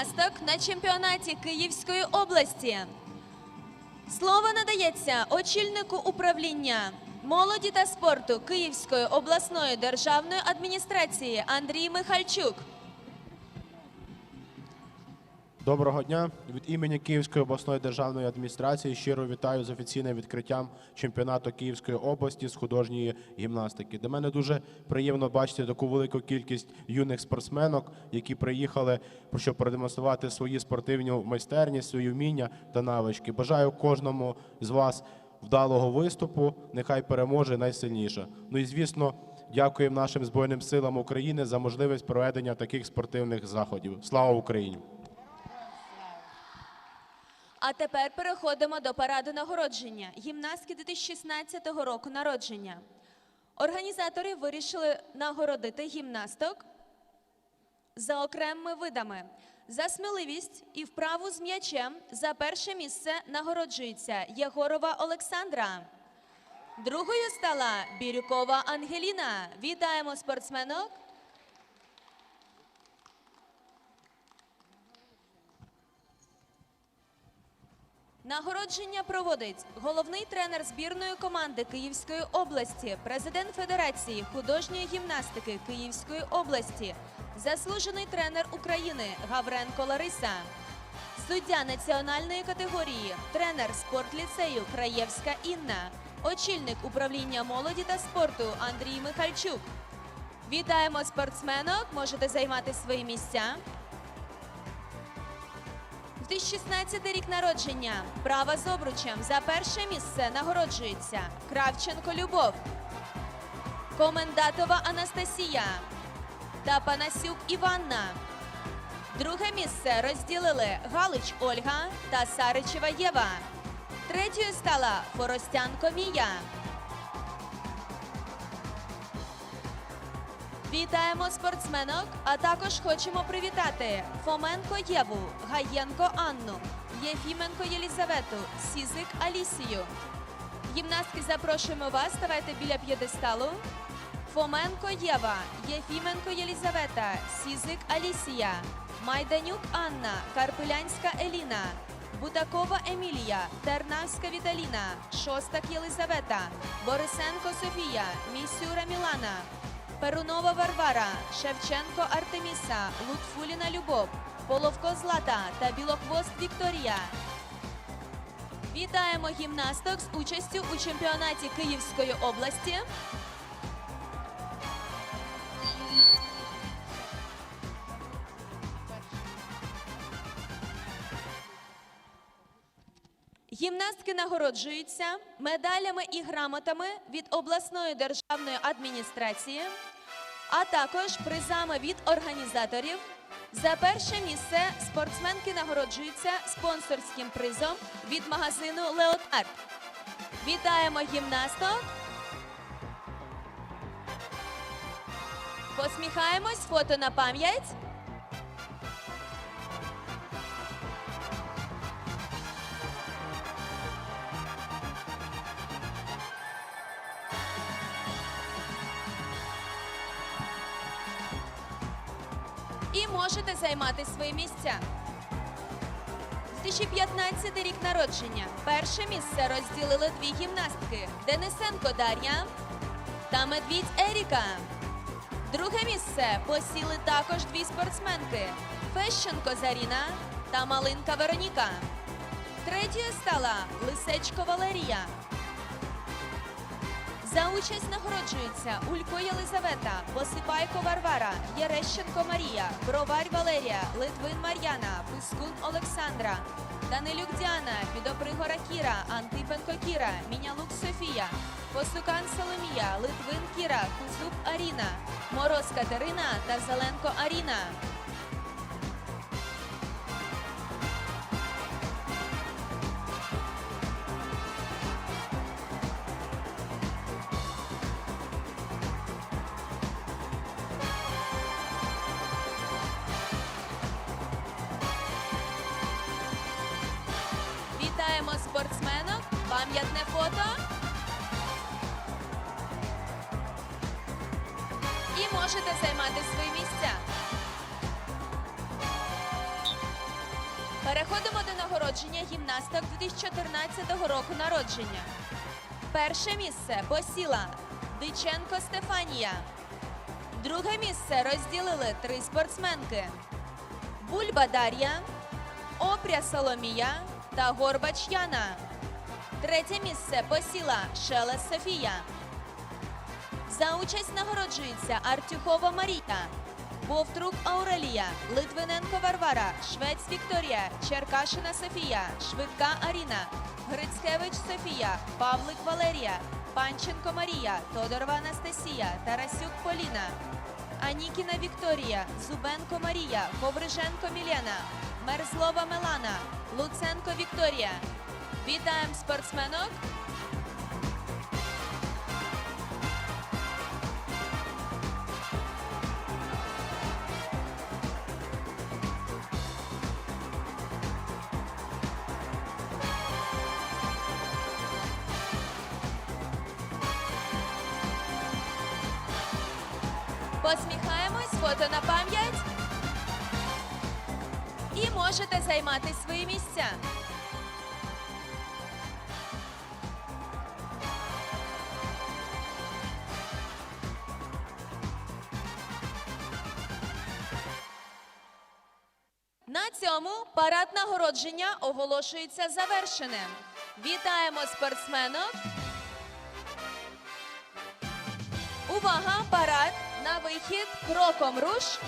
гімнасток на чемпіонаті Київської області. Слово надається очільнику управління молоді та спорту Київської обласної державної адміністрації Андрій Михальчук. Доброго дня від імені Київської обласної державної адміністрації щиро вітаю з офіційним відкриттям чемпіонату Київської області з художньої гімнастики. Для мене дуже приємно бачити таку велику кількість юних спортсменок, які приїхали, щоб продемонструвати свої спортивні майстерні, свої вміння та навички. Бажаю кожному з вас вдалого виступу. Нехай переможе найсильніше. Ну і звісно. Дякуємо нашим Збройним силам України за можливість проведення таких спортивних заходів. Слава Україні! А тепер переходимо до параду нагородження гімнастки 2016 року народження. Організатори вирішили нагородити гімнасток за окремими видами. За сміливість і вправу з м'ячем за перше місце нагороджується Єгорова Олександра. Другою стала Бірюкова Ангеліна. Вітаємо спортсменок. Нагородження проводить головний тренер збірної команди Київської області, президент Федерації художньої гімнастики Київської області, заслужений тренер України Гавренко Лариса, суддя національної категорії, тренер спортліцею Краєвська Інна, очільник управління молоді та спорту Андрій Михальчук. Вітаємо спортсменок! Можете займати свої місця. 2016 рік народження. Права з обручем за перше місце нагороджується Кравченко Любов, Комендатова Анастасія та Панасюк Іванна. Друге місце розділили Галич Ольга та Саричева Єва. Третьою стала Форостянко Мія. Вітаємо спортсменок, а також хочемо привітати Фоменко Єву, Гаєнко Анну, Єфіменко Єлізавету, Сізик Алісію. Гімнастки запрошуємо вас, ставайте біля п'єдесталу. Фоменко Єва, Єфіменко Єлізавета, Сізик Алісія, Майданюк Анна, Карпилянська Еліна, Будакова Емілія, Тернавська Віталіна, Шостак Єлизавета, Борисенко Софія, Місюра Мілана, Перунова Варвара, Шевченко Артеміса, Лутфуліна Любов, Половко Злата та Білохвост Вікторія. Вітаємо гімнасток з участю у чемпіонаті Київської області. Гімнастки нагороджуються медалями і грамотами від обласної державної адміністрації, а також призами від організаторів. За перше місце спортсменки нагороджуються спонсорським призом від магазину Леотард. Вітаємо гімнасток. Посміхаємось, фото на пам'ять. І можете займати свої місця. 2015 рік народження. Перше місце розділили дві гімнастки: Денисенко Дар'я та Медвідь Еріка. Друге місце посіли також дві спортсменки: Фещенко Заріна та Малинка Вероніка. Третьою стала Лисечко Валерія. За участь нагороджуються Улько Єлизавета, Посипайко Варвара, Єрещенко Марія, Броварь Валерія, Литвин Мар'яна, Пискун Олександра, Данилюк Діана, Підопригора Кіра, Антипенко Кіра, Мінялук Софія, Посукан Соломія, Литвин Кіра, Кузуб Аріна, Мороз Катерина та Зеленко Аріна. Пам'ятне фото. І можете займати свої місця. Переходимо до нагородження гімнасток 2014 року народження. Перше місце посіла Диченко Стефанія. Друге місце розділили три спортсменки: Бульба Дар'я, Опря Соломія та Горбач Яна. Третє місце посіла Шелес Софія. За участь нагороджується Артюхова Марія, Вовтрук Аурелія, Литвиненко Варвара, Швець Вікторія, Черкашина Софія, Швидка Аріна, Грицькевич Софія, Павлик Валерія, Панченко Марія, Тодорова Анастасія, Тарасюк Поліна, Анікіна Вікторія, Зубенко Марія, Ковриженко Мілена, Мерзлова Мелана, Луценко Вікторія. Вітаємо спортсменок! Посміхаємось, фото на пам'ять. І можете займати свої місця. Цьому парад нагородження оголошується завершеним. Вітаємо спортсменок. Увага! Парад на вихід кроком руш.